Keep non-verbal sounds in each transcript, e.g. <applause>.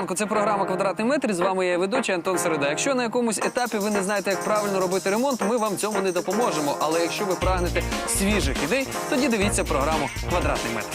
Ранку. Це програма Квадратний метр. З вами я ведучий Антон Середа. Якщо на якомусь етапі ви не знаєте, як правильно робити ремонт, ми вам цьому не допоможемо. Але якщо ви прагнете свіжих ідей, тоді дивіться програму Квадратний метр.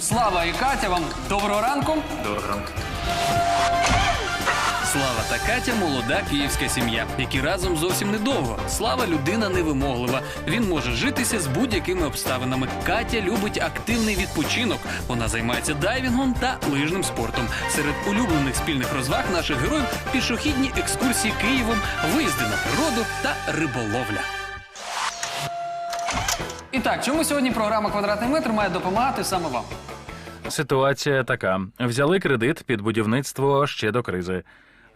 Слава і Катя, вам доброго ранку. Доброго ранку. Слава та Катя молода київська сім'я, які разом зовсім недовго. Слава людина невимоглива. Він може житися з будь-якими обставинами. Катя любить активний відпочинок. Вона займається дайвінгом та лижним спортом. Серед улюблених спільних розваг наших героїв пішохідні екскурсії Києвом, виїзди на природу та риболовля. І так, чому сьогодні програма Квадратний метр має допомагати саме вам? Ситуація така: взяли кредит під будівництво ще до кризи.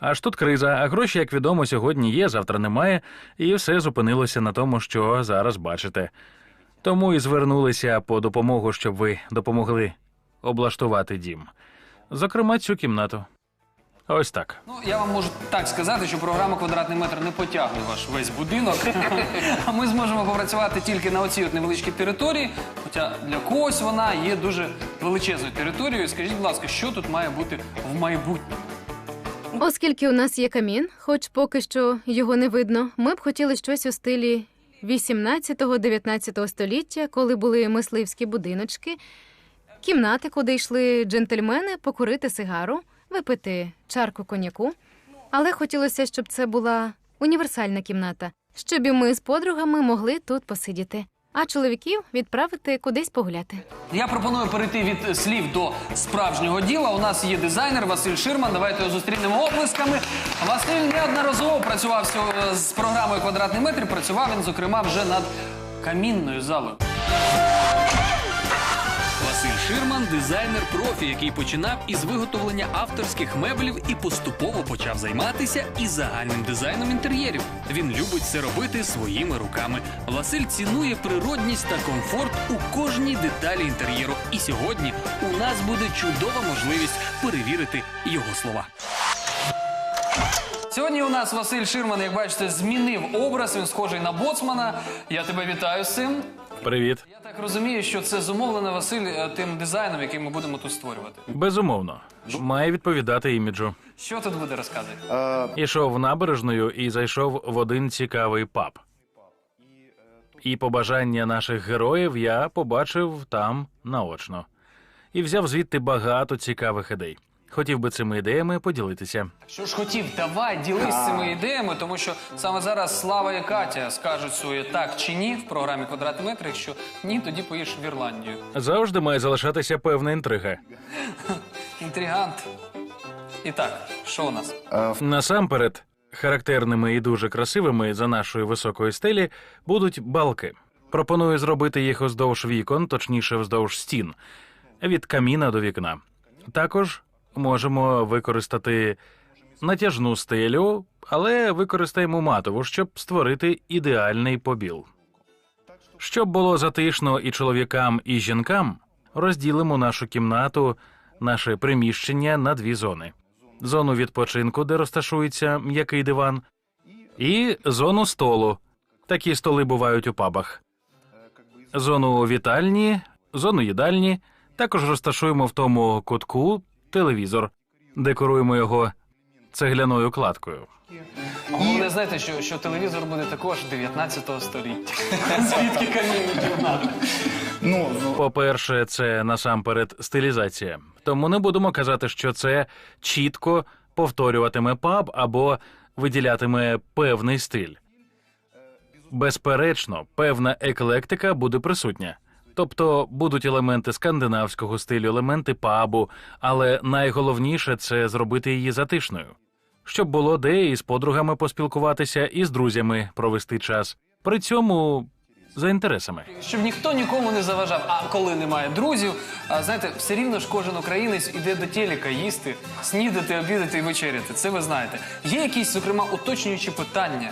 Аж тут криза, а гроші, як відомо, сьогодні є, завтра немає, і все зупинилося на тому, що зараз бачите. Тому і звернулися по допомогу, щоб ви допомогли облаштувати дім. Зокрема, цю кімнату. Ось так. Ну, я вам можу так сказати, що програма Квадратний метр не потягне ваш весь будинок. А ми зможемо попрацювати тільки на оцій невеличкій території. Хоча для когось вона є дуже величезною територією. Скажіть, будь ласка, що тут має бути в майбутньому? Оскільки у нас є камін, хоч поки що його не видно, ми б хотіли щось у стилі 18-19 століття, коли були мисливські будиночки, кімнати, куди йшли джентльмени покурити сигару, випити чарку коньяку. Але хотілося, щоб це була універсальна кімната, щоб і ми з подругами могли тут посидіти, а чоловіків відправити кудись погуляти. Я пропоную перейти від слів до справжнього діла. У нас є дизайнер Василь Ширман. Давайте його зустрінемо оплесками. Василь неодноразово працював з програмою Квадратний метр. Працював він, зокрема, вже над камінною залою. Василь Ширман дизайнер профі, який починав із виготовлення авторських меблів і поступово почав займатися і загальним дизайном інтер'єрів. Він любить це робити своїми руками. Василь цінує природність та комфорт у кожній деталі інтер'єру. І сьогодні у нас буде чудова можливість перевірити його слова. Сьогодні у нас Василь Ширман, як бачите, змінив образ. Він схожий на боцмана. Я тебе вітаю з цим. Привіт. Я так розумію, що це зумовлено Василь е, тим дизайном, який ми будемо тут створювати. Безумовно, має відповідати іміджу. Що тут буде розказувати? Ішов набережною і зайшов в один цікавий паб. І побажання наших героїв я побачив там наочно. І взяв звідти багато цікавих ідей. Хотів би цими ідеями поділитися. Що ж хотів, давай ділись цими ідеями, тому що саме зараз Слава і Катя скажуть своє так чи ні в програмі «Квадрат метр». Якщо ні, тоді поїш в Ірландію. Завжди має залишатися певна інтрига. <laughs> Інтригант. І так, що у нас? Насамперед, характерними і дуже красивими за нашої високої стелі будуть балки. Пропоную зробити їх уздовж вікон, точніше, вздовж стін, від каміна до вікна. Також можемо використати натяжну стелю, але використаємо матову, щоб створити ідеальний побіл. Щоб було затишно і чоловікам, і жінкам, розділимо нашу кімнату, наше приміщення на дві зони: зону відпочинку, де розташується м'який диван, і зону столу. Такі столи бувають у пабах. Зону вітальні, зону їдальні. Також розташуємо в тому кутку телевізор, декоруємо його цегляною кладкою. Головне, знаєте, що, що телевізор буде також 19 століття. <laughs> Звідки кімнати? Ну, ну, По-перше, це насамперед стилізація. Тому не будемо казати, що це чітко повторюватиме паб або виділятиме певний стиль. Безперечно, певна еклектика буде присутня. Тобто будуть елементи скандинавського стилю, елементи пабу, але найголовніше це зробити її затишною, щоб було де і з подругами поспілкуватися, і з друзями провести час. При цьому за інтересами. Щоб ніхто нікому не заважав. А коли немає друзів, а, знаєте, все рівно ж кожен українець іде до телека їсти, снідати, обідати і вечеряти. Це ви знаєте. Є якісь, зокрема, уточнюючі питання.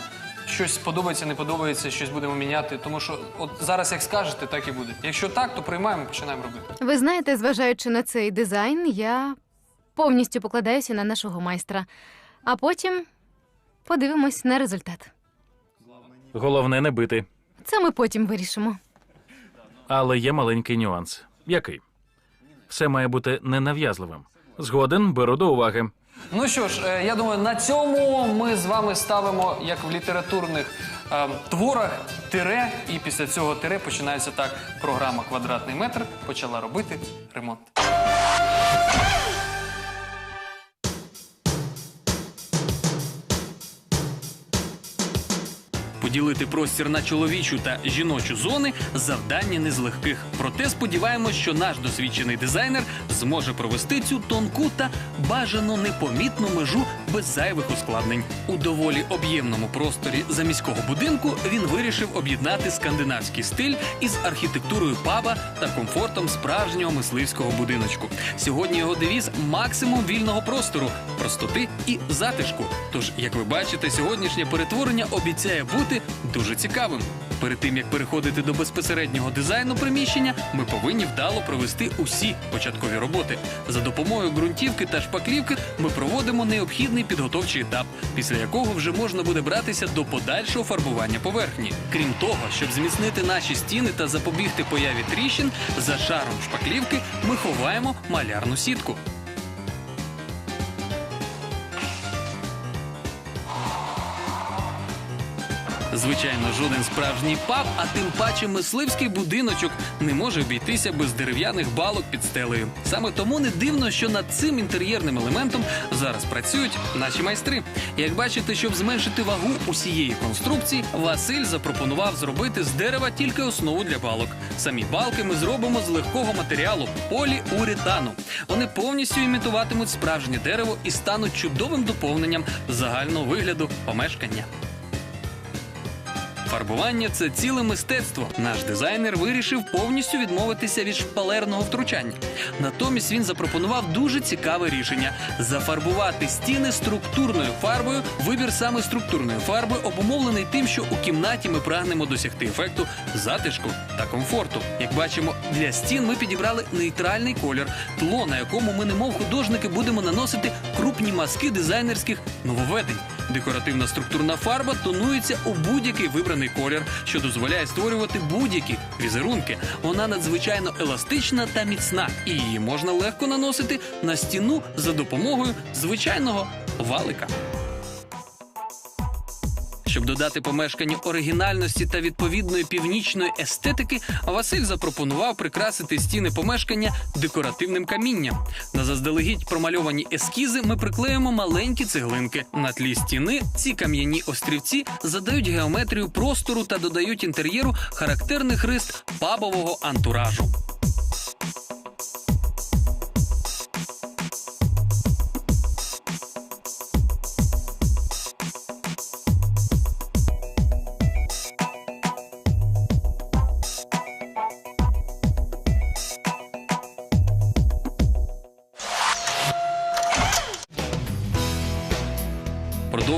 Щось подобається, не подобається, щось будемо міняти. Тому що от зараз як скажете, так і буде. Якщо так, то приймаємо, починаємо робити. Ви знаєте, зважаючи на цей дизайн, я повністю покладаюся на нашого майстра. А потім подивимось на результат. Головне не бити. Це ми потім вирішимо. Але є маленький нюанс. Який? Все має бути ненав'язливим. Згоден, беру до уваги. Ну що ж, е, я думаю, на цьому ми з вами ставимо, як в літературних е, творах, тире, і після цього тире починається так програма Квадратний метр почала робити ремонт. Поділити простір на чоловічу та жіночу зони завдання не з легких. Проте сподіваємось, що наш досвідчений дизайнер зможе провести цю тонку та бажано непомітну межу без зайвих ускладнень. У доволі об'ємному просторі заміського будинку він вирішив об'єднати скандинавський стиль із архітектурою паба та комфортом справжнього мисливського будиночку. Сьогодні його девіз максимум вільного простору, простоти і затишку. Тож, як ви бачите, сьогоднішнє перетворення обіцяє бути дуже цікавим. Перед тим як переходити до безпосереднього дизайну приміщення, ми повинні вдало провести усі початкові роботи. За допомогою ґрунтівки та шпаклівки ми проводимо необхідний підготовчий етап, після якого вже можна буде братися до подальшого фарбування поверхні. Крім того, щоб зміцнити наші стіни та запобігти появі тріщин, за шаром шпаклівки ми ховаємо малярну сітку. Звичайно, жоден справжній паб, а тим паче мисливський будиночок не може обійтися без дерев'яних балок під стелею. Саме тому не дивно, що над цим інтер'єрним елементом зараз працюють наші майстри. Як бачите, щоб зменшити вагу усієї конструкції, Василь запропонував зробити з дерева тільки основу для балок. Самі балки ми зробимо з легкого матеріалу поліуретану. Вони повністю імітуватимуть справжнє дерево і стануть чудовим доповненням загального вигляду помешкання. Фарбування це ціле мистецтво. Наш дизайнер вирішив повністю відмовитися від шпалерного втручання. Натомість він запропонував дуже цікаве рішення: зафарбувати стіни структурною фарбою. Вибір саме структурної фарби обумовлений тим, що у кімнаті ми прагнемо досягти ефекту затишку та комфорту. Як бачимо, для стін ми підібрали нейтральний колір, тло, на якому ми, немов художники, будемо наносити крупні мазки дизайнерських нововведень. Декоративна структурна фарба тонується у будь-який вибраний колір, що дозволяє створювати будь-які візерунки. Вона надзвичайно еластична та міцна, і її можна легко наносити на стіну за допомогою звичайного валика. Щоб додати помешканню оригінальності та відповідної північної естетики, Василь запропонував прикрасити стіни помешкання декоративним камінням. На заздалегідь промальовані ескізи ми приклеїмо маленькі цеглинки. На тлі стіни ці кам'яні острівці задають геометрію простору та додають інтер'єру характерних рис пабового антуражу.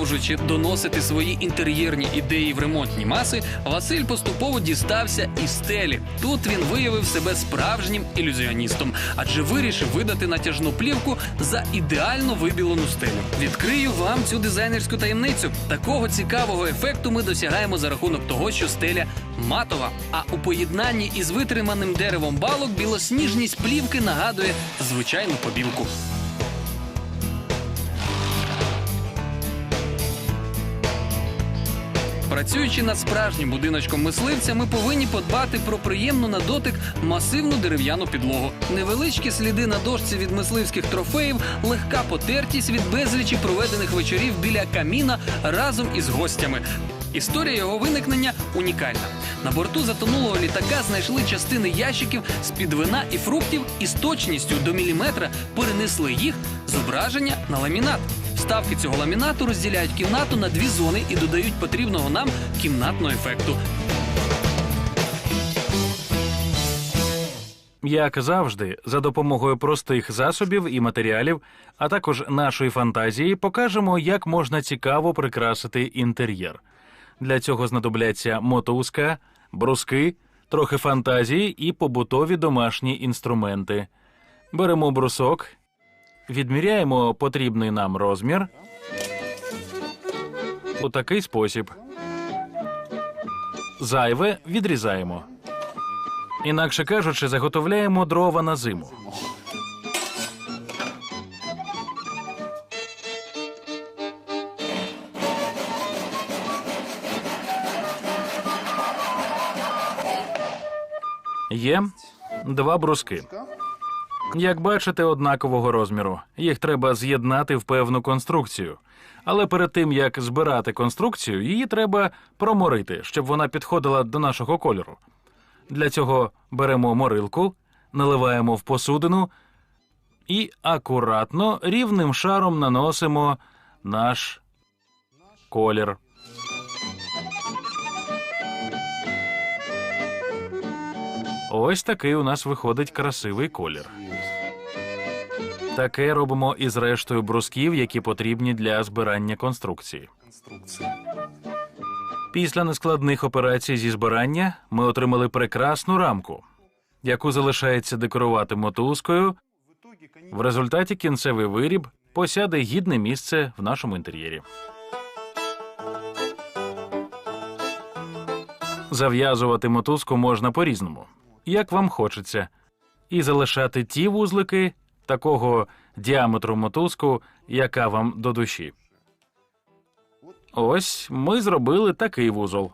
Продовжуючи доносити свої інтер'єрні ідеї в ремонтні маси, Василь поступово дістався і стелі. Тут він виявив себе справжнім ілюзіоністом, адже вирішив видати натяжну плівку за ідеально вибілену стелю. Відкрию вам цю дизайнерську таємницю. Такого цікавого ефекту ми досягаємо за рахунок того, що стеля матова. А у поєднанні із витриманим деревом балок білосніжність плівки нагадує звичайну побілку. Працюючи над справжнім будиночком мисливця, ми повинні подбати про приємну на дотик масивну дерев'яну підлогу. Невеличкі сліди на дошці від мисливських трофеїв, легка потертість від безлічі проведених вечорів біля каміна разом із гостями. Історія його виникнення унікальна. На борту затонулого літака знайшли частини ящиків з-під вина і фруктів і з точністю до міліметра перенесли їх зображення на ламінат. Вставки цього ламінату розділяють кімнату на дві зони і додають потрібного нам кімнатного ефекту. Як завжди, за допомогою простих засобів і матеріалів, а також нашої фантазії, покажемо, як можна цікаво прикрасити інтер'єр. Для цього знадобляться мотузка, бруски, трохи фантазії і побутові домашні інструменти. Беремо брусок, Відміряємо потрібний нам розмір у такий спосіб. Зайве відрізаємо. Інакше кажучи, заготовляємо дрова на зиму. Є два бруски. Як бачите, однакового розміру. Їх треба з'єднати в певну конструкцію. Але перед тим як збирати конструкцію, її треба проморити, щоб вона підходила до нашого кольору. Для цього беремо морилку, наливаємо в посудину і акуратно рівним шаром наносимо наш колір. Ось такий у нас виходить красивий колір. Таке робимо із рештою брусків, які потрібні для збирання конструкції. Після нескладних операцій зі збирання ми отримали прекрасну рамку, яку залишається декорувати мотузкою. В результаті кінцевий виріб посяде гідне місце в нашому інтер'єрі. Зав'язувати мотузку можна по-різному, як вам хочеться, і залишати ті вузлики такого діаметру мотузку, яка вам до душі. Ось ми зробили такий вузол.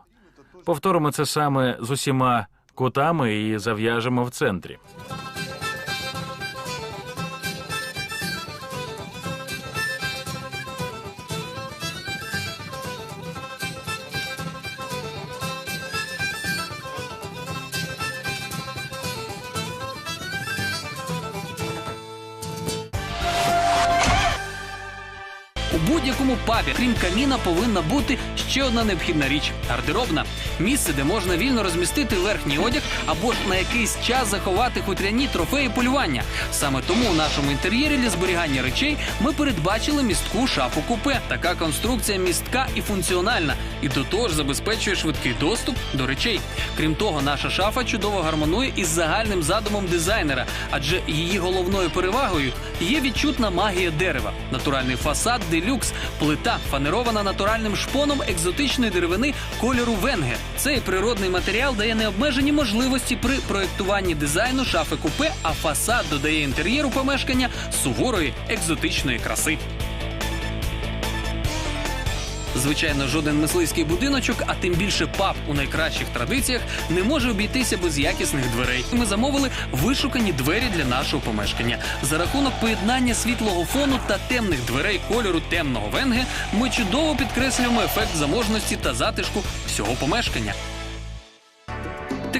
Повторимо це саме з усіма кутами і зав'яжемо в центрі. Будь-якому пабі, крім каміна, повинна бути ще одна необхідна річ гардеробна. Місце, де можна вільно розмістити верхній одяг або ж на якийсь час заховати хутряні трофеї полювання. Саме тому у нашому інтер'єрі для зберігання речей ми передбачили містку шафу купе. Така конструкція містка і функціональна, і до того ж забезпечує швидкий доступ до речей. Крім того, наша шафа чудово гармонує із загальним задумом дизайнера, адже її головною перевагою є відчутна магія дерева, натуральний фасад делюкс, плита фанерована натуральним шпоном екзотичної деревини кольору венге. Цей природний матеріал дає необмежені можливості при проєктуванні дизайну шафи купе, а фасад додає інтер'єру помешкання суворої екзотичної краси. Звичайно, жоден мисливський будиночок, а тим більше паб у найкращих традиціях, не може обійтися без якісних дверей. Ми замовили вишукані двері для нашого помешкання. За рахунок поєднання світлого фону та темних дверей кольору темного венге ми чудово підкреслюємо ефект заможності та затишку всього помешкання.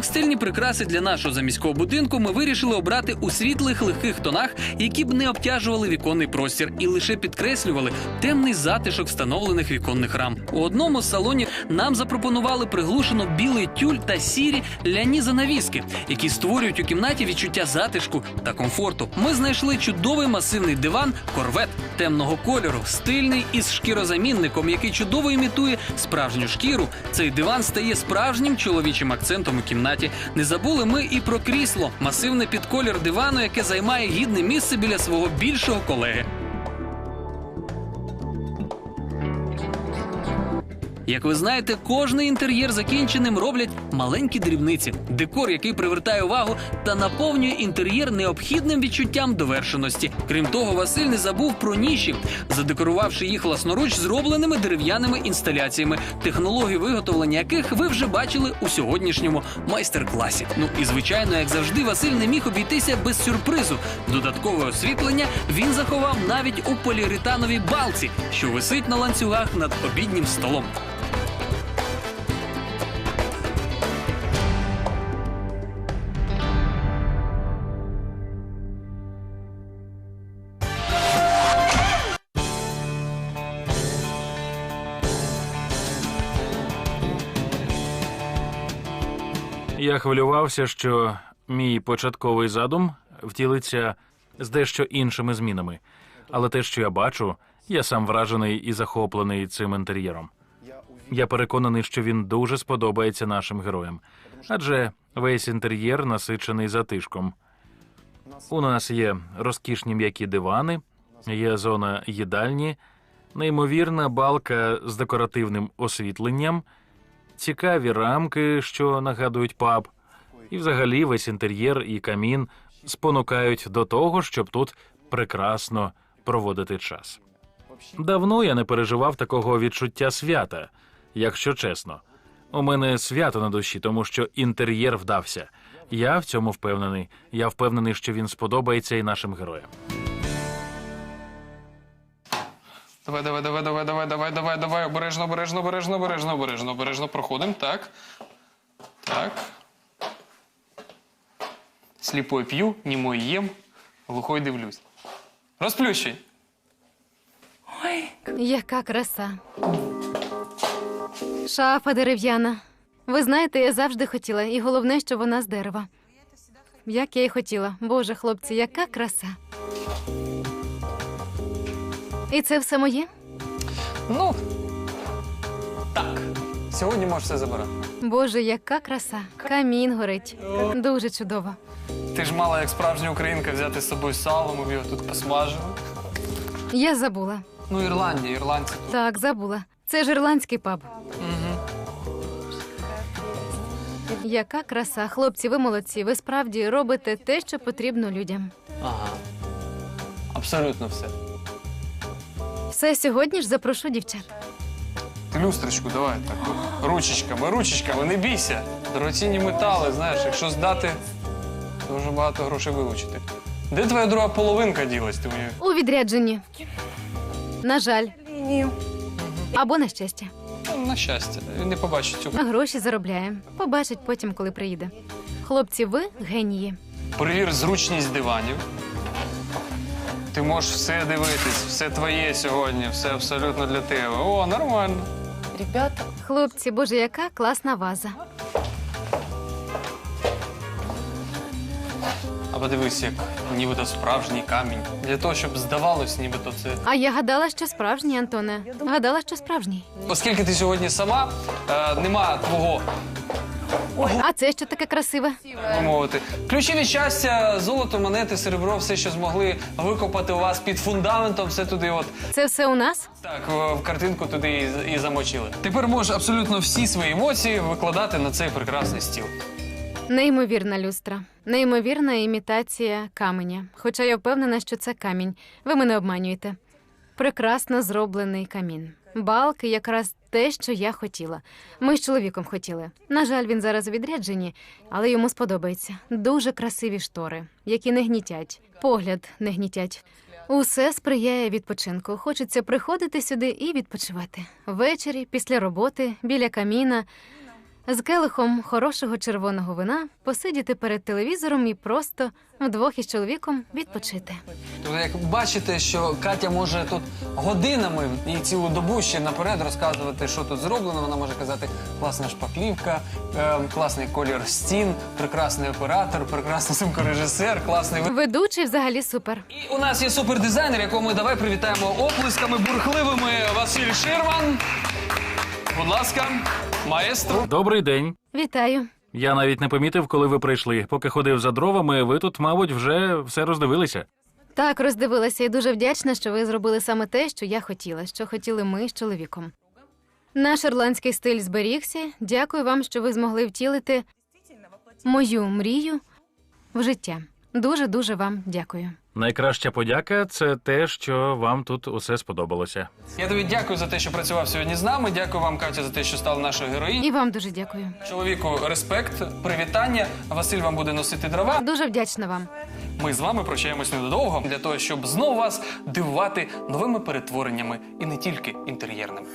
Текстильні прикраси для нашого заміського будинку ми вирішили обрати у світлих легких тонах, які б не обтяжували віконний простір і лише підкреслювали темний затишок встановлених віконних рам. У одному з салонів нам запропонували приглушено білий тюль та сірі ляні занавіски, які створюють у кімнаті відчуття затишку та комфорту. Ми знайшли чудовий масивний диван корвет темного кольору, стильний із шкірозамінником, який чудово імітує справжню шкіру. Цей диван стає справжнім чоловічим акцентом у кімнаті. Не забули ми і про крісло, масивне підколір дивану, яке займає гідне місце біля свого більшого колеги. Як ви знаєте, кожний інтер'єр закінченим роблять маленькі дрібниці, декор, який привертає увагу та наповнює інтер'єр необхідним відчуттям довершеності. Крім того, Василь не забув про ніші, задекорувавши їх власноруч зробленими дерев'яними інсталяціями, технології виготовлення яких ви вже бачили у сьогоднішньому майстер-класі. Ну і звичайно, як завжди, Василь не міг обійтися без сюрпризу. Додаткове освітлення він заховав навіть у поліуретановій балці, що висить на ланцюгах над обіднім столом. Я хвилювався, що мій початковий задум втілиться з дещо іншими змінами. Але те, що я бачу, я сам вражений і захоплений цим інтер'єром. Я переконаний, що він дуже сподобається нашим героям, адже весь інтер'єр насичений затишком. У нас є розкішні м'які дивани, Є зона їдальні, неймовірна балка з декоративним освітленням, цікаві рамки, що нагадують паб, і взагалі весь інтер'єр і камін спонукають до того, щоб тут прекрасно проводити час. Давно я не переживав такого відчуття свята, якщо чесно. У мене свято на душі, тому що інтер'єр вдався. Я в цьому впевнений. Я впевнений, що він сподобається і нашим героям. Давай, давай, давай, давай, давай, давай, давай, давай. Обережно, обережно, обережно, обережно, обережно, обережно. Проходимо. Так. Так. Сліпой п'ю, німой їм, глухой дивлюсь. Розплющуй. Яка краса. Шафа дерев'яна. Ви знаєте, я завжди хотіла, і головне, що вона з дерева. Як я й хотіла. Боже, хлопці, яка краса. І це все моє? Ну. Так. Сьогодні можеш все забирати. Боже, яка краса. Камін горить. Дуже чудово. Ти ж мала, як справжня українка, взяти з собою сало, ми б його тут посмажили. Я забула. Ну, Ірландія, ірландці тут. Так, забула. Це ж ірландський паб. Угу. Яка краса. Хлопці, ви молодці. Ви справді робите те, що потрібно людям. Ага. Абсолютно все. Все сьогодні ж запрошу дівчат. Ти люстрочку давай так. Ручечками, ручечками, не бійся. Дорогоцінні метали, знаєш, якщо здати, дуже багато грошей вилучити. Де твоя друга половинка ділась? Ти мені? У відрядженні. На жаль. Або на щастя. На щастя, він не побачить. На гроші заробляє. Побачить потім, коли приїде. Хлопці, ви генії. Перевір зручність диванів. Ти можеш все дивитись, все твоє сьогодні, все абсолютно для тебе. О, нормально. Ребята, Хлопці, боже, яка класна ваза. А подивись, як нібито справжній камінь. Для того, щоб здавалось, нібито це. А я гадала, що справжній, Антоне. Гадала, що справжній. Оскільки ти сьогодні сама, е, нема твого А це що таке красиве? мовити. Ключі від щастя, золото, монети, серебро, все, що змогли викопати у вас під фундаментом, все туди, от Це все у нас? так, в в картинку туди і, і замочили. Тепер можеш абсолютно всі свої емоції викладати на цей прекрасний стіл. Неймовірна люстра, неймовірна імітація каменя. Хоча я впевнена, що це камінь. Ви мене обманюєте. Прекрасно зроблений камін. Балки якраз те, що я хотіла. Ми з чоловіком хотіли. На жаль, він зараз у відрядженні, але йому сподобається. Дуже красиві штори, які не гнітять, погляд не гнітять. Усе сприяє відпочинку. Хочеться приходити сюди і відпочивати. Ввечері, після роботи, біля каміна, з келихом хорошого червоного вина посидіти перед телевізором і просто вдвох із чоловіком відпочити. Тобто, як бачите, що Катя може тут годинами і цілу добу ще наперед розказувати, що тут зроблено. Вона може казати класна шпаклівка, е, класний колір стін, прекрасний оператор, прекрасний звукорежисер, класний ви- Ведучий взагалі супер. І у нас є супердизайнер, якого ми давай привітаємо оплесками бурхливими Василь Ширман. Будь ласка, маестро. Добрий день. Вітаю. Я навіть не помітив, коли ви прийшли. Поки ходив за дровами, ви тут, мабуть, вже все роздивилися. Так, роздивилася і дуже вдячна, що ви зробили саме те, що я хотіла, що хотіли ми з чоловіком. Наш ірландський стиль зберігся. Дякую вам, що ви змогли втілити мою мрію в життя. Дуже дуже вам дякую. Найкраща подяка це те, що вам тут усе сподобалося. Я тобі дякую за те, що працював сьогодні з нами. Дякую вам, Катя, за те, що стала нашою героїнею. І вам дуже дякую. Чоловіку респект, привітання. Василь вам буде носити дрова. Дуже вдячна вам. Ми з вами прощаємось недовго для того, щоб знову вас дивувати новими перетвореннями і не тільки інтер'єрними.